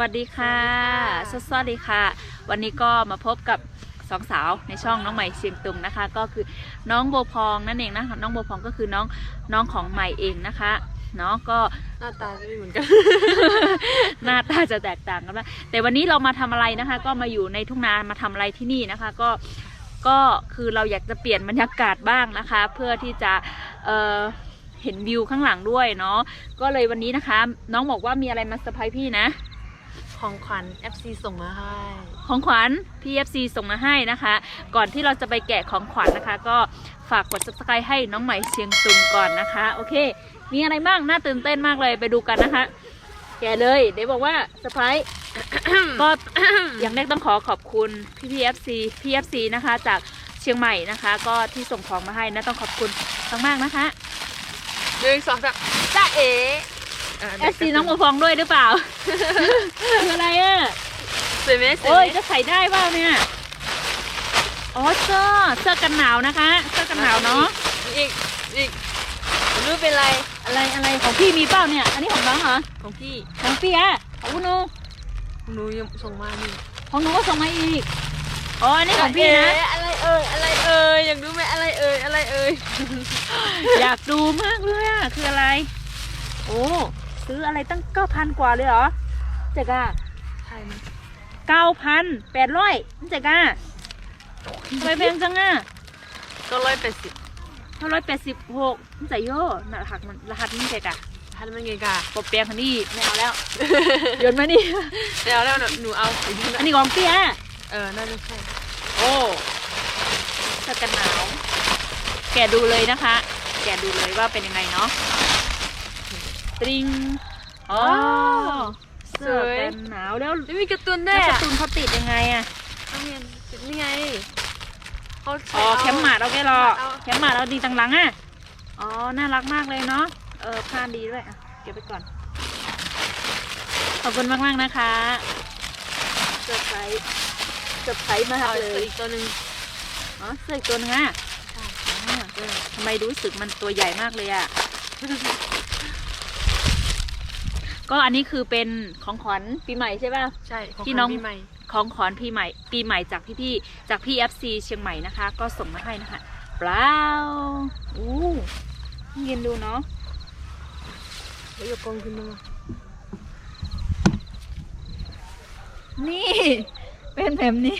วัสดีค่ะสสวัสดีค่ะวัสดีค่ะ วันนี้ก็มาพบกับสองสาวในช่องน้องใหม่เชียงตุงนะคะ ก็คือน้องโบวพองนั่นเองนะน้องโบวพองก็คือน้องน้องของใหม่เองนะคะเนาะก็หน้าตาจะไม่เหมือนกัน หน้าตาจะแตกต่างกันไปแต่วันนี้เรามาทำอะไรนะคะ ก็มาอยู่ในทุ่งนามาทำอะไรที่นี่นะคะ ก็ก็คือเราอยากจะเปลี่ยนบรรยากาศบ้างนะคะ เพื่อที่จะเอ่อเห็นวิวข้างหลังด้วยเนาะก็เลยวันนี้นะคะ น้องบอกว่ามีอะไรมาเซอร์ไพรส์พี่นะ ของขวัญ FC ส่งมาให้ ของขวัญ PFC ส่งมาให้นะคะ ก่อนที่เราจะไปแกะของขวัญนะคะ ก็ฝากกด subscribe ให้น้องใหม่เชียงตุงก่อนนะคะ โอเค มีอะไรบ้างน่าตื่นเต้นมากเลยไปดูกันนะคะ แกะเลย เดี๋ยวบอกว่าเซอร์ไพรส์ ก็ อย่างแรกต้องขอขอบคุณพี่ PFC PFC นะคะ จากเชียงใหม่นะคะ ก็ที่ส่งของมาให้นะต้องขอบคุณมากๆนะคะ หนึ่งสองสามจ้าเอ๋ FC น้องหมูฟองด้วยหรือเปล่า คืออะไรอะสวยไหมสวยโอ้ยไหมจะใส่ได้เปล่าเนี่ยอ๋อเสื้อเสื้อกันหนาวนะคะ เสื้อกันหนาวเนาะอีกอีกรู้เป็นไรอะไรอะไรของพี่มีเปล่าเนี่ย อันนี้ของน้องเหรอของพี่ของพี่อะของคุณหนูหนูยังส่งมานี่ของหนูก็ส่งมาอีกอ๋ออันนี้ของพี่นะเอ๋อะไรเอ่ยอะไรเอ่ยอยากรู้ไหมอะไรเอ่ยอะไรเอ่ยอยากดูมากเลยอะคืออะไร โอ้ ซื้ออะไรตั้งเก้าพันกว่าเลยเหรอเจ๊กอะใช่ไหมเก้าพันแปดร้อยเจ๊กอะทำไมแพงจังอะก็ร้อยแปดสิบเท่าร้อยแปดสิบหกใส่โย่รหัสมันรหัสมันเจ๊กอะทันมันไงกะปบเปียงคันนี้ไม่เอาแล้วโยนมานี่เดี๋ยวแล้วหนูเอาไปดูอันะนนี้ของเปียเออน่าจะใช่โอ้เสื้อกันหนาว แกะดูเลยนะคะ แกะดูเลยว่าเป็นยังไงเนาะ ตริงอ๋อเสื้อกันหนาวแล้วไม่มีการ์ตูนด้แล้ววยการ์อะตูนเขาติดยังไงอะต้องเรียนนี่ไงเขาใส่อ๋อเาแคมหมาดเอาแค่รอเอาแคมหมาดเอาดีตังหลังอะอ๋อน่ารักมากเลยเนาะเออผ้าดีด้วยอะเก็บไปก่อน ขอบคุณมากมากๆนะคะเซอร์ไพรส์เซอร์ไพรส์มากเอาเลยอีกตัวหนึ่งอ๋อเสื้ออีกตัวนึงอะอ๋อเออทำไมรู้สึกมันตัวใหญ่มากเลยอะ ก็อันนี้คือเป็นของขวัญปีใหม่ใช่ป่ะ ใช่ของพี่น้องขวัญปีใหม่ของขวัญปีใหม่ ปีใหม่จากพี่พี่ๆจากพี่ FC เชียงใหม่นะคะ ก็ส่งมาให้นะคะเปล่าอู้เย็นดูเนาะแล้วยกกองขึ้นมานี่ เป็นแบบนี้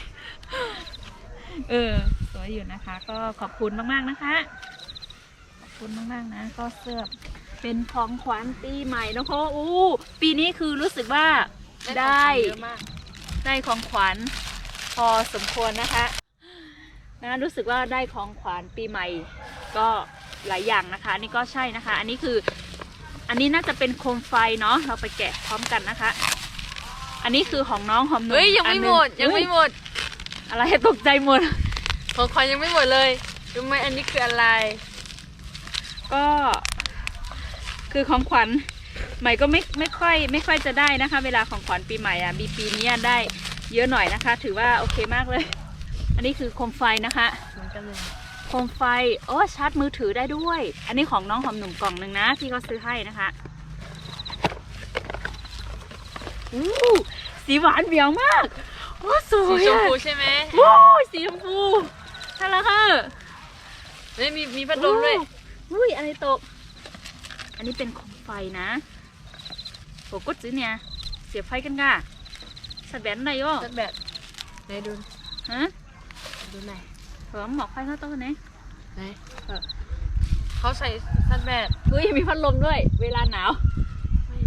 เออ สวยอยู่นะคะ ก็ขอบคุณมากๆนะคะ ขอบคุณมากๆนะ ก็เสื้อ เป็นของขวัญปีใหม่นะคะอู้ปีนี้คือรู้สึกว่าได้ เยอะมาก ได้ของขวัญพอสมควรนะคะนะรู้สึกว่าได้ของขวัญปีใหม่ ก็หลายอย่างนะคะอันนี้ก็ใช่นะคะ อันนี้คืออันนี้น่าจะเป็นโคมไฟเนาะเราไปแกะพร้อมกันนะคะ อันนี้คือของน้องหอมหนุ่มเฮ้ยยังไม่อันหนึ่มดยังไม่หมด อะไรตกใจหมด ของขวัญยังไม่หมดเลยรู้ไหมอันนี้คืออะไร ก็ คือของขวัญใหม่ก็ไม่ไม่ค่อยไม่ค่อยจะได้นะคะ เวลาของขวัญปีใหม่อะมีปีนี้ได้เยอะหน่อยนะคะ ถือว่าโอเคมากเลย อันนี้คือโคมไฟนะคะเหมือนกันเลยโคมไฟโอ้ชาร์จมือถือได้ด้วย อันนี้ของน้องหอมหนุ่มกล่องหนึ่งนะที่เขาซื้อให้นะคะอู้สีหวานเหวียวมากโอ้สสีวยชมอะพูใช่ไหมโอ้ยสีชมพูน่ารักค่ะเฮ้ยมีมีพัดลมด้วยอุ้ยอะไรตกอั นนี้เป็นโคมไฟนะโหกดซื้อเนี่ย เสียบไฟกันก่ะสัดแบนอะไรโยชัดแบบไหนดูฮะดูไหนอยเผื่อหมอกไฟเข้าโต๊ะไหนไหนเออเขาใส่ชัดแบบเฮ้ยมีพัดลมด้วย เวลาหนาวไม่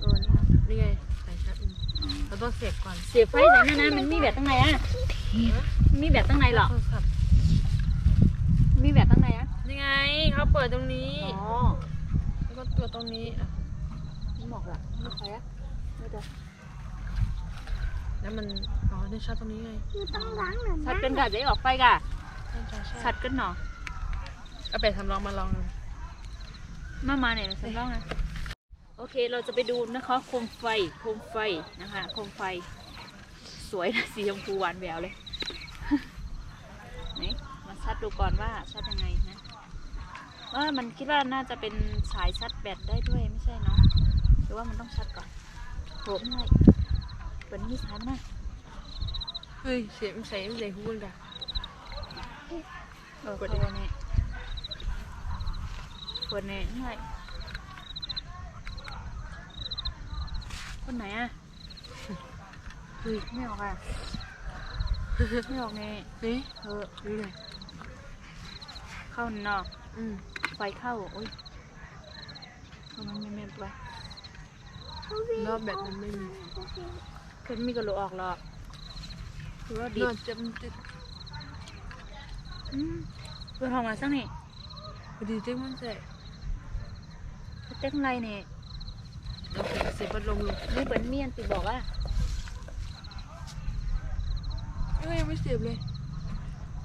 เออนี่นะนี่ไงใส่ชัดอืมเราต้องเสียบก่อน เสียบไฟไหนนะนะมันมีแบบตั้งไหนอะมีแบบตั้งไหนหรอโทรศัพท์มีแบบตั้งไหนอะนี่ไงเขาเปิดตรงนี้อ๋อ แล้วก็ตัวตรงนี้อะหมอกละไม่ใช่อะไม่ได้แล้วมันอ๋อนี่ชัดตรงนี้ไงชัดกันกะจะได้ออกไฟกะใช่ใช่ใช่ชัดกันเนาะเอาไปทำลองมาลองดูมามาเนี่ยฉันลองนะโอเคเราจะไปดูนะคะโคมไฟโคมไฟนะคะโคมไฟ สวยนะสีชมพูหวานแหววเลย นี่มาชัดดูก่อนว่าชัดยังไงนะ ว่ามันคิดว่าน่าจะเป็นสายชัดแบตได้ด้วยไม่ใช่เนาะหรือว่ามันต้องชัดก่อนโหไม่ปิดนี่สายมันนะเฮ้ยเสียงใส่ใส่หูกันกะเออกดดดิได้แน่กดแน่หน่อยคนไหนอะเฮ้ยไม่ออกอะไม่ออกแน่นี่เออนี่ไงเข้านอกอืม ไฟเข้าโอ้ยเอามันไม่ไม่ไปรอบแบบมันไม่มีเคนมีกระโหลกออกหรอกคือว่าดินบอนจะมันจะอืมเปิดห้องมาสักนี่พอดีเจ๊มันใส่เต้นไรเนี่ยโอเคเสียพัดลมลงนี่เปิดเมียนติบอกว่าเอ้ยยังไม่เสียบเลย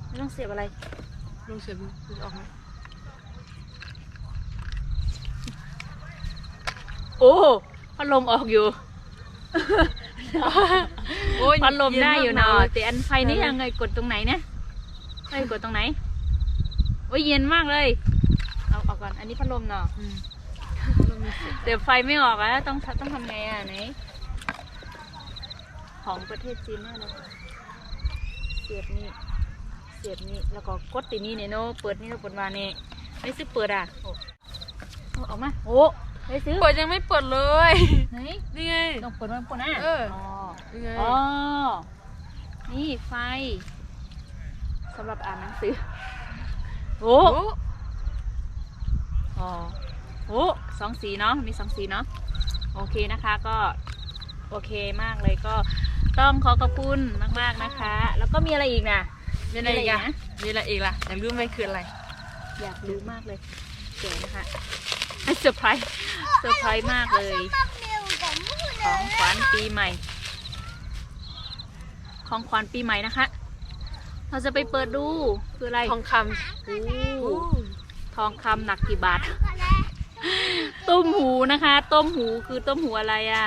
ไม่ต้องเสียบอะไรลองเสียบดูมันจะออกไหม โอ้พัดลมออกอยู่ โอ้ยพัดลมได้อยู่เนาะเย็มากแต่อันไฟนี่ยังไงกดตรงไหนเนี่ยไฟกดตรงไหนโอ้ยเย็นมากเลย เอาออกก่อน อันนี้พัดลมเนาะอืมพัดลมมีเสียบแต่ไฟไม่ออกอะต้องต้องทำไงอะไหนของประเทศจีนแน่เลยเสียบนี่เสียบนี่แล้วก็กดตีนี่เนี่ยเนาะเปิดนี่แล้วเปิดมาเนี่ยไม่ซื้อเปิดอะโอ้เอาออกมาโอ้ ไม่ซื้อเปิดยังไม่เปิดเลย ไหนนี่ไง ต้องเปิดมันเปิดนะเออ อ๋อนี่ไงอ๋อ นี่ไฟสำหรับอ่านหนังสือ โอ้โอ้อ๋อโอ้สองสีเนาะ มีสองสีเนาะ โอเคนะคะก็โอเคมากเลยก็ต้องขอขอบคุณมากๆนะคะ แล้วก็มีอะไรอีกนะมีอะไรอีกอะนะมีอะไรอีกล่ะอยากรู้ไหมคืออะไร อยากรู้มากเลยเจ๋งนะคะเซอร์ไพรส์ เซอร์ไพรส์มากเลย ของขวัญปีใหม่ ของขวัญปีใหม่นะคะ เราจะไปเปิดดูคืออะไรทองคโอ้ำโอ้ทองคำหนักกี่บาท ต้มหูนะคะ ต้มหูคือต้มหูอะไรอะ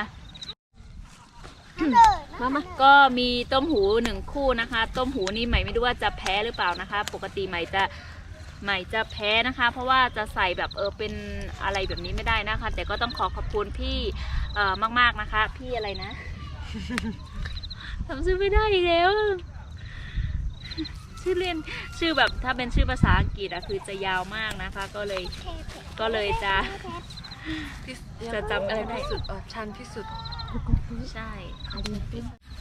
มามาก็มีต้มหูหนึ่งคู่นะคะ ต้มหูนี่ใหม่ไม่รู้ว่าจะแพ้หรือเปล่านะคะ ปกติใหม่จะ ใหม่จะแพ้นะคะ เพราะว่าจะใส่แบบเออเป็นอะไรแบบนี้ไม่ได้นะคะ แต่ก็ต้องขอขอบคุณพี่เอ่อมาก ๆนะคะ พี่อะไรนะ ทำชื่อไม่ได้อีกแล้ว ชื่อเล่นชื่อแบบถ้าเป็นชื่อภาษาอังกฤษอะคือจะยาวมากนะคะ ก็เลยก็เลยจะที่จะจำไม่อะไรได้ที่สุดอ๋อชันที่สุดใช่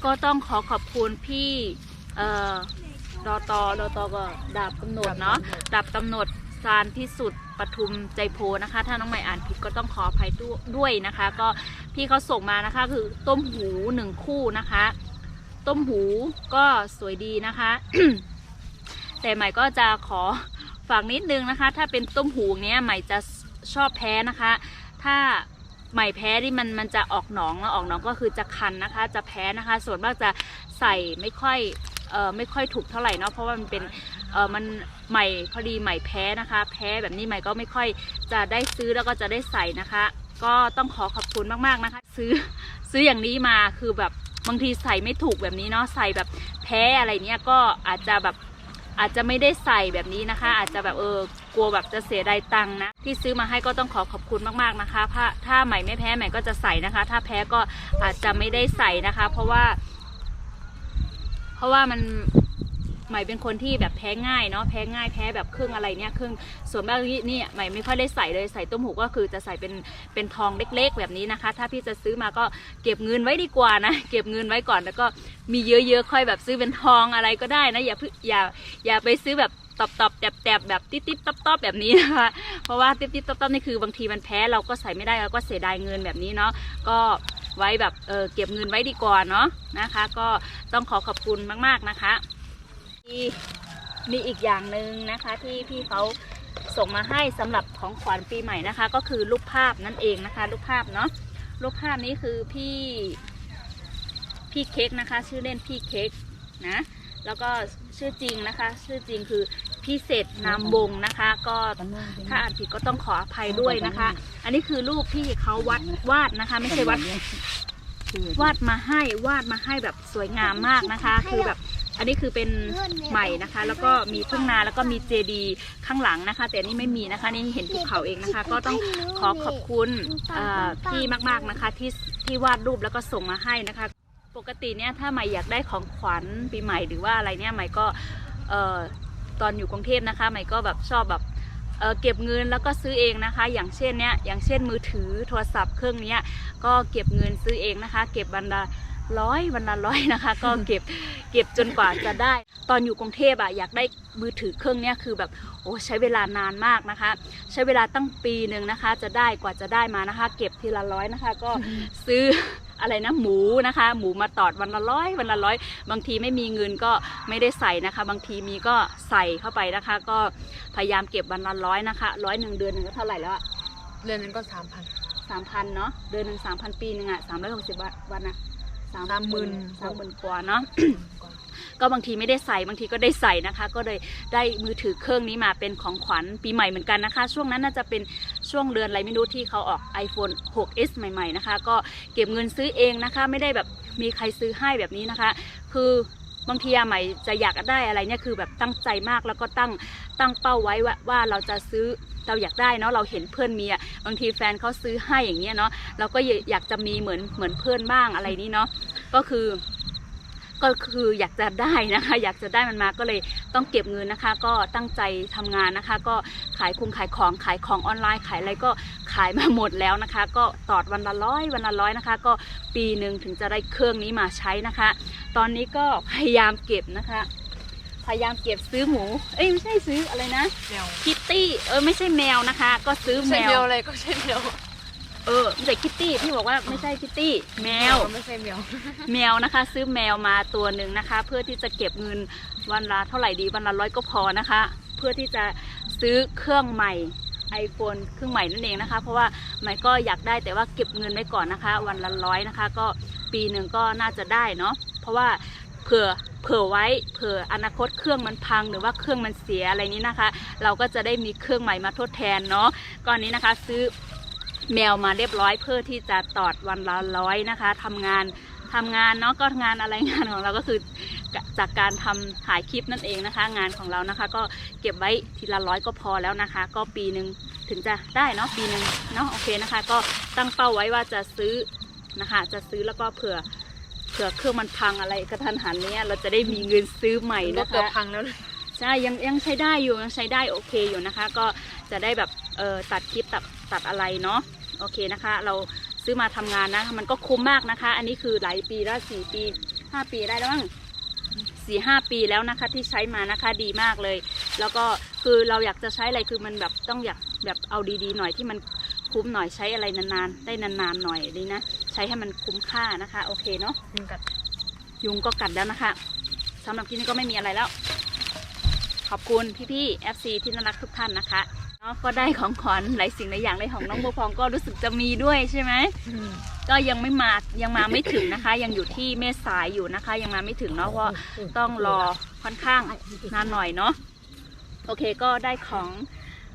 ก็ต้องขอขอบคุณพี่เอ่อ รอตอรอตอก็ดาบกำหนดเนาะดาบกำหนดซานพิสุทธิ์ปทุมใจโพนะคะ ถ้าน้องใหม่อ่านผิดก็ต้องขออภัยด้วยด้วยนะคะ ก็พี่เขาส่งมานะคะ คือต้มหูหนึ่งคู่นะคะ ต้มหูก็สวยดีนะคะ แต่ใหม่ก็จะขอฝากนิดนึงนะคะ ถ้าเป็นต้มหูเนี้ยใหม่จะชอบแพ้นะคะ ถ้าใหม่แพ้ที่มันมันจะออกหนองแล้วออกหนองก็คือจะคันนะคะ จะแพ้นะคะ ส่วนมากจะใส่ไม่ค่อย เอ่อไม่ค่อยถูกเท่าไหร่เนาะเพราะว่ามันเป็นเอ่อมันใหม่พอดีใหม่แพ้นะคะ แพ้แบบนี้ใหม่ก็ไม่ค่อยจะได้ซื้อแล้วก็จะได้ใส่นะคะ ก็ต้องขอขอบคุณมากๆนะคะ ซื้อซื้ออย่างนี้มาคือแบบบางทีใส่ไม่ถูกแบบนี้เนาะใส่แบบแพ้อะไรเนี้ยก็อาจจะแบบอาจจะไม่ได้ใส่แบบนี้นะคะ อาจจะแบบเออกลัวแบบจะเสียดายตังค์นะ ที่ซื้อมาให้ก็ต้องขอขอบคุณมากๆนะคะถ้าถ้าใหม่ไม่แพ้ใหม่ก็จะใส่นะคะ ถ้าแพ้ก็อาจจะไม่ได้ใส่นะคะ เพราะว่า เพราะว่ามันใหม่เป็นคนที่แบบแพ้ง่ายเนาะแพ้ง่ายแพ้แบบเครื่องอะไรเนี่ยเครื่องส่วนมากนี่ใหม่ไม่ค่อยได้ใส่เลยใส่ต้มหูก็คือจะใส่เป็นเป็นทองเล็ก ๆ แบบนี้นะคะ ถ้าพี่จะซื้อมาก็เก็บเงินไว้ดีกว่านะเก็บเงินไว้ก่อนแล้วก็มีเยอะๆค่อยแบบซื้อเป็นทองอะไรก็ได้นะอย่าเพิ่อย่าอย่าไปซื้อแบบตอบตบแตบแตบแบบติ๊บติ๊บตอบตอบแบบนี้นะคะเพราะว่าติ๊บติ๊บตอบตอบนี่คือบางทีมันแพ้เราก็ใส่ไม่ได้เราก็เสียดายเงินแบบนี้เนาะก็ ไว้แบบเออเก็บเงินไว้ดีกว่าเนาะนะคะ ก็ต้องขอขอบคุณมากๆนะคะมีมีอีกอย่างหนึ่งนะคะที่พี่เขาส่งมาให้สำหรับของขวัญปีใหม่นะคะ ก็คือรูปภาพนั่นเองนะคะรูปภาพเนาะรูปภาพนี้คือพี่พี่เค้กนะคะ ชื่อเล่นพี่เค้กนะแล้วก็ชื่อจริงนะคะ ชื่อจริงคือ พิเศษนามวงนะคะ ก็ถ้าอ่านผิดก็ต้องขออภัยด้วยนะคะ อันนี้คือรูปที่เขาวัดวาดนะคะ ไม่ใช่วัดวาดมาให้วาดมาให้แบบสวยงามมากนะคะ คือแบบอันนี้คือเป็นใหม่นะคะ แล้วก็มีทุ่งนาแล้วก็มีเจดีข้างหลังนะคะ แต่นี่ไม่มีนะคะ นี่เห็นภูเขาเองนะคะ ก็ต้องขอขอบคุณเอ่อพี่มากๆนะคะ ที่ที่วาดรูปแล้วก็ส่งมาให้นะคะ ปกติเนี่ยถ้าใหม่อยากได้ของขวัญปีใหม่หรือว่าอะไรเนี่ยใหม่ก็ ตอนอยู่กรุงเทพนะคะใหม่ก็แบบชอบแบบเอ่อเก็บเงินแล้วก็ซื้อเองนะคะ อย่างเช่นเนี่ยอย่างเช่นมือถือโทรศัพท์เครื่องเนี้ยก็เก็บเงินซื้อเองนะคะ เก็บวันละร้อยวันละร้อยนะคะ ก็เก็บเก็บจนกว่าจะได้ ตอนอยู่กรุงเทพอะอยากได้มือถือเครื่องเนี้ยคือแบบโอ้ใช้เวลานานมากนะคะ ใช้เวลาตั้งปีหนึ่งนะคะ จะได้กว่าจะได้มานะคะ เก็บทีละร้อยนะคะ ก็ซื้อ อะไรนะหมูนะคะ หมูมาตอดวันละร้อยวันละร้อยบางทีไม่มีเงินก็ไม่ได้ใส่นะคะ บางทีมีก็ใส่เข้าไปนะคะ ก็พยายามเก็บวันละร้อยนะคะร้อยหนึ่งเดือนหนึ่งก็เท่าไหร่แล้วอะเดือนนึงก็สามพันสามพันเนาะเดือนหนึ่งสามพันปีหนึ่งอะสามร้อยหกสิบวันอะสามหมื่นสามหมื่นกว่าเนาะ ก็บางทีไม่ได้ใส่บางทีก็ได้ใส่นะคะ ก็เลยได้มือถือเครื่องนี้มาเป็นของขวัญปีใหม่เหมือนกันนะคะ ช่วงนั้นน่าจะเป็นช่วงเดือนอะไรไม่รู้ที่เขาออก iPhone 6s ใหม่ๆนะคะ ก็เก็บเงินซื้อเองนะคะ ไม่ได้แบบมีใครซื้อให้แบบนี้นะคะ คือบางทีอะใหม่จะอยากได้อะไรเนี่ยคือแบบตั้งใจมากแล้วก็ตั้งตั้งเป้าไว้ว่าว่าเราจะซื้อเราอยากได้เนาะเราเห็นเพื่อนมีอะบางทีแฟนเขาซื้อให้อย่างเงี้ยเนาะเราก็อยากจะมีเหมือนเหมือนเพื่อนบ้างอะไรนี้เนาะก็คือ ก็คืออยากจะได้นะคะ อยากจะได้มันมาก็เลยต้องเก็บเงินนะคะ ก็ตั้งใจทำงานนะคะ ก็ขายคุงขายของขายของออนไลน์ขายอะไรก็ขายมาหมดแล้วนะคะ ก็ตอดวันละร้อยวันละร้อยนะคะ ก็ปีหนึ่งถึงจะได้เครื่องนี้มาใช้นะคะ ตอนนี้ก็พยายามเก็บนะคะ พยายามเก็บซื้อหมู เอ้ยไม่ใช่ซื้ออะไรนะแมวคิตตี้เออไม่ใช่แมวนะคะ ก็ซื้อแมใช่แมววอะไรก็ใช่แมว เออไม่ใช่คิตตี้พี่บอกว่าไม่ใช่คิตตี้แมว ไม่ใช่แมวแมวนะคะ ซื้อแมวมาตัวหนึ่งนะคะ เพื่อที่จะเก็บเงินวันละเท่าไหร่ดีวันละร้อยก็พอนะคะ เพื่อที่จะซื้อเครื่องใหม่ iPhone เครื่องใหม่นั่นเองนะคะ เพราะว่าใหม่ก็อยากได้แต่ว่าเก็บเงินไว้ก่อนนะคะ วันละร้อยนะคะ ก็ปีหนึ่งก็น่าจะได้เนาะเพราะว่าเผื่อเผื่อไว้เผื่ออนาคตเครื่องมันพังหรือว่าเครื่องมันเสียอะไรนี้นะคะ เราก็จะได้มีเครื่องใหม่มาทดแทนเนาะก่อนนี้นะคะซื้อ แมวมาเรียบร้อยเพื่อที่จะตอดวันละร้อยนะคะทำงานทำงานเนาะก็งานอะไรงานของเราก็คือจากการทำถ่ายคลิปนั่นเองนะคะ งานของเรานะคะ ก็เก็บไว้ทีละร้อยก็พอแล้วนะคะ ก็ปีหนึ่งถึงจะได้เนาะปีหนึ่งเนาะโอเคนะคะ ก็ตั้งเป้าไว้ว่าจะซื้อนะคะ จะซื้อแล้วก็เผื่อเผื่อเครื่องมันพังอะไรกระทันหันเนี้ยเราจะได้มีเงินซื้อใหม่ก็นะเกือบคะพังแล้วนะใช่ยังยังใช้ได้อยู่ยังใช้ได้โอเคอยู่นะคะ ก็จะได้แบบเออตัดคลิปตัด ตัดอะไรเนาะโอเคนะคะ เราซื้อมาทำงานนะมันก็คุ้มมากนะคะ อันนี้คือหลายปีแล้วสี่ปีห้าปีได้แล้วมั้งสี่ห้าปีแล้วนะคะที่ใช้มานะคะดีมากเลย แล้วก็คือเราอยากจะใช้อะไรคือมันแบบต้องอยากแบบเอาดีๆหน่อยที่มันคุ้มหน่อยใช้อะไรนานๆ ได้นานๆหน่อยดีนะใช้ให้มันคุ้มค่านะคะ โอเคเนาะยุงกัดยุงก็กัดแล้วนะคะสำหรับที่นี้ก็ไม่มีอะไรแล้ว ขอบคุณพี่ๆ FC ที่น่ารักทุกท่านนะคะ เนาะก็ได้ของขวัญหลายสิ่งหลายอย่างในของน้องโบวพองก็รู้สึกจะมีด้วยใช่ไหมก็ยังไม่มายังมาไม่ถึงนะคะ ยังอยู่ที่เมษสายอยู่นะคะ ยังมาไม่ถึงเนาะเพราะต้องรอค่อนข้างนานหน่อยเนาะโอเคก็ได้ของ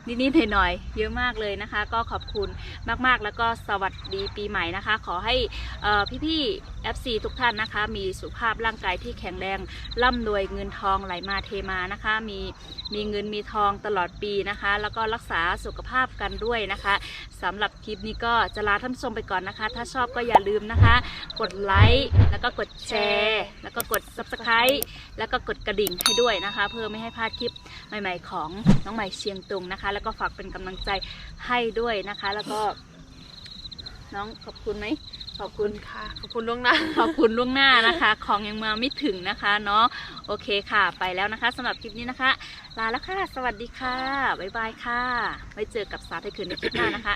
นิดๆหน่อยๆเยอะมากเลยนะคะ ก็ขอบคุณมากๆ แล้วก็สวัสดีปีใหม่นะคะ ขอให้พี่ๆ FC ทุกท่านนะคะ มีสุขภาพร่างกายที่แข็งแรงร่ำรวยเงินทองไหลมาเทมานะคะ มีมีเงินมีทองตลอดปีนะคะ แล้วก็รักษาสุขภาพกันด้วยนะคะสำหรับคลิปนี้ก็จะลาท่านผู้ชมไปก่อนนะคะ ถ้าชอบก็อย่าลืมนะคะ กดไลค์แล้วก็กดแชร์แล้วก็กด Subscribe แล้วก็กดกระดิ่งให้ด้วยนะคะ เพื่อไม่ให้พลาดคลิปใหม่ ๆ ของน้องใหม่เชียงตุงนะคะแล้วก็ฝากเป็นกำลังใจให้ด้วยนะคะ แล้วก็ น้องขอบคุณไหมขอบขอบคุคุณณค่ะ ขอบคุณล่วงหน้า ขอบคุณล่วงหน้านะคะ ของยังมาไม่ถึงนะคะเนาะโอเคค่ะ ไปแล้วนะคะสำหรับคลิปนี้นะคะ ลาแล้วค่ะ สวัสดีค่ะบ๊ายบายค่ะไว้เจอกับสาวไทยคืนในคลิปหน้านะคะ